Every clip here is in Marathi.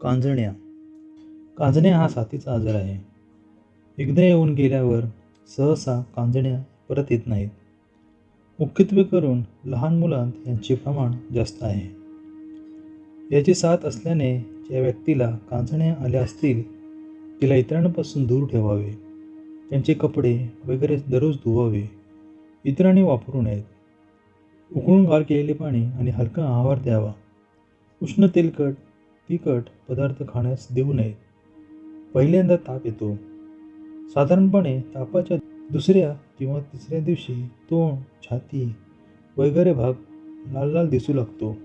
कांजण्या. कांजण्या हा साथीचा आजार आहे. एकदा येऊन गेल्यावर सहसा कांजण्या परत येत नाहीत. मुख्यत्वे करून लहान मुलांत यांचे प्रमाण जास्त आहे. याची साथ असल्याने ज्या व्यक्तीला कांजण्या आल्या असतील तिला इतरांपासून दूर ठेवावे. त्यांचे कपडे वगैरे दररोज धुवावे. इतरांनी वापरू नयेत. उकळून गार केलेले पाणी आणि हलका आहार द्यावा. उष्ण तेलकट तिखट पदार्थ खाण्यास देऊ नये. पहिल्यांदा ताप येतो. साधारणपणे तापाच्या दुसऱ्या किंवा तिसऱ्या दिवशी तोंड छाती वगैरे भाग लाल लाल दिसू लागतो.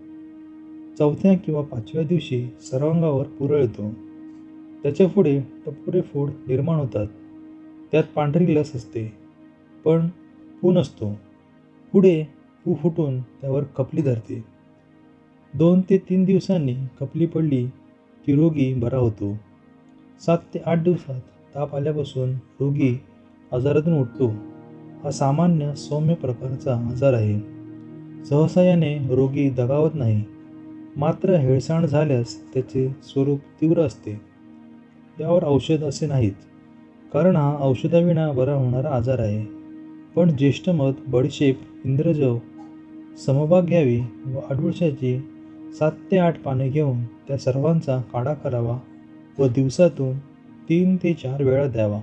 चौथ्या किंवा पाचव्या दिवशी सर्वांगावर पुरळ येतो. त्याच्या पुढे टपोरे फोड निर्माण होतात. त्यात पांढरी लस असते पण पू नसतो. पुढे पू फुटून त्यावर कपली धरते. दोन ते तीन दिवसांनी कपली पडली की रोगी बरा होतो. सात ते आठ दिवसात ताप आल्यापासून रोगी आजारातून उठतो. हा सामान्य सौम्य प्रकारचा आजार आहे. सहसा याने रोगी दगावत नाही. मात्र हेळसांड झाल्यास त्याचे स्वरूप तीव्र असते. यावर औषध असे नाहीत. कारण हा औषधाविना बरा होणारा आजार आहे. पण ज्येष्ठ मध बडीशेप इंद्रजव समभाग घ्यावी व आडवळशाची सात ते आठ पाने घेऊन त्या सर्वांचा काढा करावा व दिवसातून तीन ते चार वेळा द्यावा.